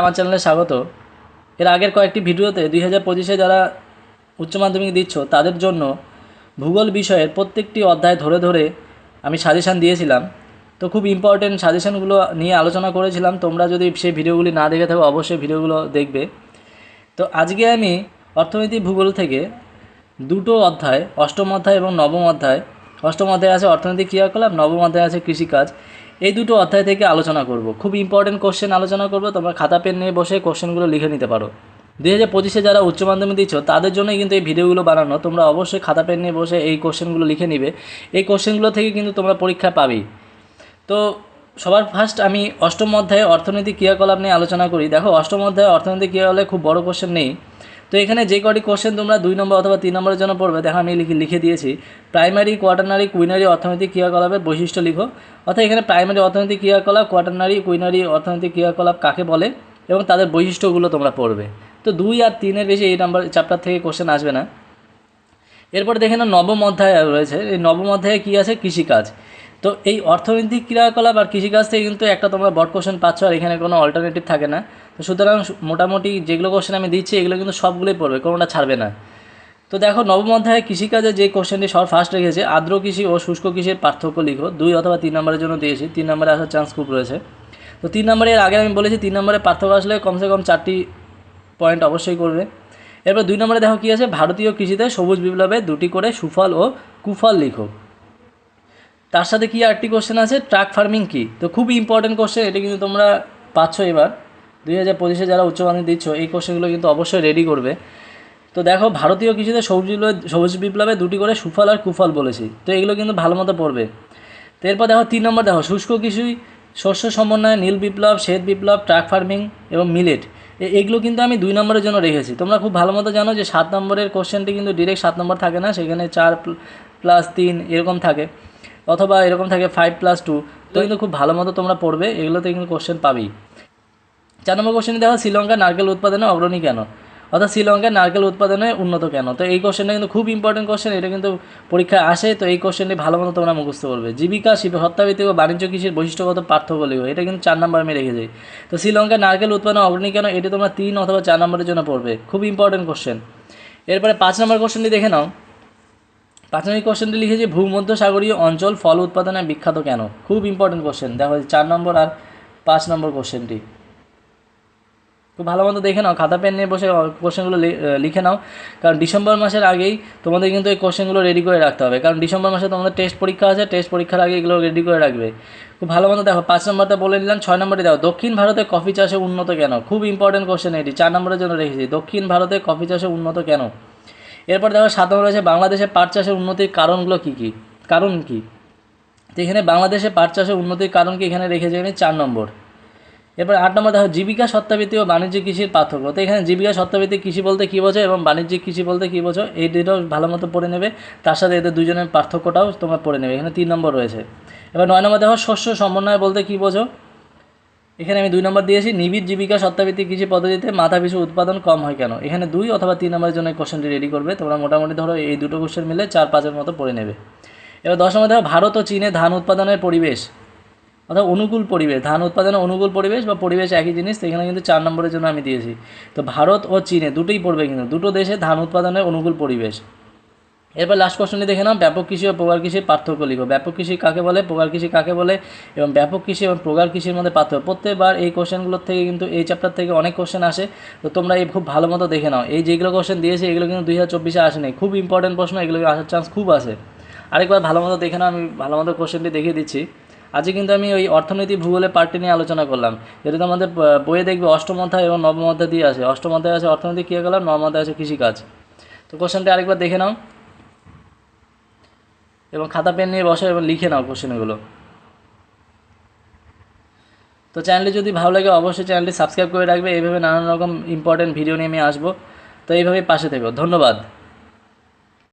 আমার চ্যানেলে স্বাগত? এর আগের কয়েকটি ভিডিওতে দুই হাজার পঁচিশে যারা উচ্চ মাধ্যমিক দিচ্ছ, তাদের জন্য ভূগোল বিষয়ের প্রত্যেকটি অধ্যায় ধরে ধরে আমি সাজেশান দিয়েছিলাম। তো খুব ইম্পর্টেন্ট সাজেশানগুলো নিয়ে আলোচনা করেছিলাম। তোমরা যদি সেই ভিডিওগুলি না দেখে থাকো, অবশ্যই ভিডিওগুলো দেখবে। তো আজকে আমি অর্থনীতি, ভূগোল থেকে দুটো অধ্যায়, অষ্টম অধ্যায় এবং নবম অধ্যায়। অষ্টম অধ্যায় আছে অর্থনৈতিক ক্রিয়াকলাপ, নবম অধ্যায় আছে কৃষিকাজ। এই দুটো অধ্যায় থেকে আলোচনা করব। খুব ইম্পর্টেন্ট কোশ্চেন আলোচনা করব। তোমরা খাতা পেন নিয়ে বসে কোশ্চেনগুলো লিখে নিতে পারো। দুই হাজার পঁচিশে যারা উচ্চ মাধ্যমিক দিচ্ছ তাদের জন্যই কিন্তু এই ভিডিওগুলো বানানো। তোমরা অবশ্যই খাতা পেন নিয়ে বসে এই কোশ্চেনগুলো লিখে নিবে। এই কোশ্চেনগুলো থেকে কিন্তু তোমরা পরীক্ষা পাবেই। তো সবার ফার্স্ট আমি অষ্টম অধ্যায়ে অর্থনৈতিক ক্রিয়াকলাপ নিয়ে আলোচনা করি। দেখো, অষ্টম অধ্যায়ে অর্থনৈতিক ক্রিয়াকলাপে খুব বড় কোশ্চেন নেই। তো এখানে যে কটি কোশ্চেন তোমরা দুই নম্বর অথবা তিন নম্বরের জন্য পড়বে, দেখো আমি লিখে লিখে দিয়েছি। প্রাইমারি কোয়াটারনারি কুইনারি অর্থনৈতিক ক্রিয়াকলাপের বৈশিষ্ট্য লিখো। অর্থাৎ এখানে প্রাইমারি অর্থনৈতিক ক্রিয়াকলাপ কোয়াটারনারি কুইনারি অর্থনৈতিক ক্রিয়াকলাপ কাকে বলে এবং তাদের বৈশিষ্ট্যগুলো তোমরা পড়বে। তো দুই আর তিনের বেশি এই নাম্বার চ্যাপ্টার থেকে কোশ্চেন আসবে না। এরপরে দেখে না নবম অধ্যায় রয়েছে। এই নবম অধ্যায়ে কী আছে? কৃষিকাজ। তো এই অর্থনৈতিক ক্রিয়াকলাপ আর কৃষিকাজ থেকে কিন্তু একটা তোমরা বট কোশ্চেন পাচ্ছ আর এখানে কোনো অল্টারনেটিভ থাকে না। তো সুতরাং মোটামুটি যেগুলো কোশ্চেন আমি দিচ্ছি, এগুলো কিন্তু সবগুলোই পড়বে, কোনোটা ছাড়বে না। তো দেখো, নবম অধ্যায়ে কৃষিকাজে যে কোশ্চেনটি সব ফার্স্ট রেখেছে, আর্দ্র কৃষি ও শুষ্ক কৃষির পার্থক্য লিখো। দুই অথবা তিন নম্বরের জন্য দিয়েছি, তিন নম্বরে আসার চান্স খুব রয়েছে। তো তিন নম্বরে এর আগে আমি বলেছি, তিন নম্বরে পার্থক্য আসলে কমসে কম চারটি পয়েন্ট অবশ্যই করবে। এরপর দুই নম্বরে দেখো কী আছে, ভারতীয় কৃষিতে সবুজ বিপ্লবে দুটি করে সুফল ও কুফল লিখো। তার সাথে কি আরেকটি কোশ্চেন আছে, ট্রাক ফার্মিং কি? তো খুব ইম্পর্টেন্ট কোশ্চেন এটা কিন্তু তোমরা পাচ্ছ এবার। দুই হাজার পঁচিশে যারা উচ্চ মাধ্যমিক দিচ্ছ, এই কোশ্চেনগুলো কিন্তু অবশ্যই রেডি করবে। তো দেখো, ভারতীয় কৃষিতে সবুজ সবুজ বিপ্লবে দুটি করে সুফল আর কুফল বলেছি। তো এগুলো কিন্তু ভালো মতো পড়বে। তো এরপর দেখো, তিন নম্বর দেখো, শুষ্ক কৃষি, শস্য সমন্বয়, নীল বিপ্লব, শ্বেত বিপ্লব, ট্রাক ফার্মিং এবং মিলেট। এগুলো কিন্তু আমি দুই নম্বরের জন্য রেখেছি। তোমরা খুব ভালো মতো জানো যে সাত নম্বরের কোশ্চেনটি কিন্তু ডিরেক্ট সাত নম্বর থাকে না, সেখানে চার প্লাস তিন এরকম থাকে, অথবা এরকম থাকে ফাইভ প্লাস টু তো কিন্তু খুব ভালো মতো তোমরা পড়বে, এগুলোতে কিন্তু কোশ্চেন পাবেই। চার নম্বর কোশ্চেনে দেখো, শ্রীলঙ্কা নারকেল উৎপাদনে অগ্রণী কেন? অর্থাৎ শ্রীলঙ্কা নারকেল উৎপাদনে উন্নত কেন? তো এই কোশ্চেনটা কিন্তু খুব ইম্পর্টেন্ট কোশ্চেন এটা কিন্তু পরীক্ষায় আসে, তো এই কোশ্চেনটি ভালো মতো তোমরা মুখস্থ করবে। জীবিকা, শিল্প, হত্যাভিত্তিক ও বাণিজ্য, কৃষির বৈশিষ্ট্যগত পার্থক্য লিখো, এটা কিন্তু চার নম্বর আমি রেখে যাই তো শ্রীলঙ্কা নারকেল উৎপাদনে অগ্রণী কেন, এটা তোমরা তিন অথবা চার নম্বরের জন্য পড়বে। খুব ইম্পর্টেন্ট কোশ্চেন এরপরে পাঁচ নম্বর কোশ্চেনটি দেখে নাও। পাঁচ নম্বর কোশ্চেনটি লিখেছি ভূমধ্য সাগরীয় অঞ্চল ফল উৎপাদনে বিখ্যাত কেন? খুব ইম্পর্টেন্ট কোশ্চেন দেখো চার নম্বর আর পাঁচ নম্বর কোশ্চেনটি খুব ভালো মতো দেখে নাও, খাতা পেন নিয়ে বসে কোশ্চেনগুলো লিখে নাও। কারণ ডিসেম্বর মাসের আগেই তোমাদের কিন্তু এই কোশ্চেনগুলো রেডি করে রাখতে হবে। কারণ ডিসেম্বর মাসে তোমাদের টেস্ট পরীক্ষা আছে টেস্ট পরীক্ষার আগে এগুলো রেডি করে রাখবে। খুব ভালো মতো দেখো, পাঁচ নম্বরটা বলে নিলাম ছয় নম্বরে দেখো। দক্ষিণ ভারতে কফি চাষে উন্নত কেন? খুব ইম্পর্টেন্ট কোশ্চেন এটি, চার নম্বরের জন্য রেখেছি। দক্ষিণ ভারতে কফি চাষে উন্নত কেন? এরপর দেখো, সাত নম্বর আছে, বাংলাদেশে পাট চাষের উন্নতির কারণগুলো কী কী? কারণ কী? তো এখানে বাংলাদেশে পাট চাষের উন্নতির কারণ কি এখানে রেখেছে এখানে চার নম্বর। এরপর আট নম্বর দেখো, জীবিকা সত্তাভিত্তিক ও বাণিজ্যিক কৃষির পার্থক্য। তো এখানে জীবিকা সত্তাভিত্তিক কৃষি বলতে কী বোঝো এবং বাণিজ্যিক কৃষি বলতে কী বোঝো, এই দুটোও ভালো মতো পড়ে নেবে। তার সাথে এদের দুজনের পার্থক্যটাও তোমরা পড়ে নেবে। এখানে তিন নম্বর রয়েছে। এবার নয় নম্বর দেখো, শস্য সমন্বয় বলতে কী বোঝো? এখানে আমি দুই নম্বর দিয়েছি, নিবিড় জীবিকা সত্তাভিত্তিক কৃষি পদ্ধতিতে মাথা পিছু উৎপাদন কম হয় কেন? এখানে দুই অথবা তিন নম্বরের জন্য কোশ্চেনটি রেডি করবে। তোমরা মোটামুটি ধরো, এই দুটো কোশ্চেন মিলে চার, পাঁচের মতো পড়ে নেবে। এবার দশ নম্বর দেখো, ভারত ও চীনে ধান উৎপাদনের পরিবেশ। অর্থাৎ অনুকূল পরিবেশ, ধান উৎপাদনের অনুকূল পরিবেশ বা পরিবেশ একই জিনিস, সেখানে কিন্তু চার নম্বরের জন্য আমি দিয়েছি। তো ভারত ও চীনে দুটোই পড়বে কিন্তু, দুটো দেশে ধান উৎপাদনের অনুকূল পরিবেশ। এরপর লাস্ট কোশ্চেনটি দেখে নাও, ব্যাপক কৃষি ও প্রগার কৃষির পার্থক্য লিখো। ব্যাপক কৃষি কাকে বলে প্রগার কৃষি কাকে বলে, এবং ব্যাপক কৃষি এবং প্রগার কৃষির মধ্যে পার্থক্য, প্রত্যেকবার এই কোশ্চেনগুলোর থেকে কিন্তু, এই চ্যাপ্টার থেকে অনেক কোশ্চেন আসে। তো তোমরা এই খুব ভালো মতো দেখে নাও। এই যেগুলো কোশ্চেন দিয়েছে, এগুলো কিন্তু দুই হাজার চব্বিশে আসেনি। খুব ইম্পর্টেন্ট প্রশ্ন এগুলো আসার চান্স খুব আছে। আরেকবার ভালো মতো দেখে নাও, আমি ভালো মতো কোশ্চেনটি দেখিয়ে দিচ্ছি। আজকে কিন্তু আমি ওই অর্থনীতি ভূগোলের পার্টটি নিয়ে আলোচনা করলাম। যেটা তোমাদের বইয়ে দেখবে অষ্টম অধ্যায় এবং নবম অধ্যায় দিয়ে আছে অষ্টম অধ্যায় আছে অর্থনীতি ক্রিয়াকলাপ, নবম অধ্যায় আছে কৃষিকাজ। তো কোশ্চেনটি আরেকবার দেখে নাও। এবং খাতা, পেন নিয়ে বসো এবং লিখে নাও কোশ্চেনগুলো তো চ্যানেলটি যদি ভালো লাগে অবশ্যই চ্যানেলটি সাবস্ক্রাইব করে রাখবে। এইভাবে নানান রকম ইম্পর্টেন্ট ভিডিও নিয়ে আমি আসব। তো এইভাবেই পাশে থেকো। ধন্যবাদ।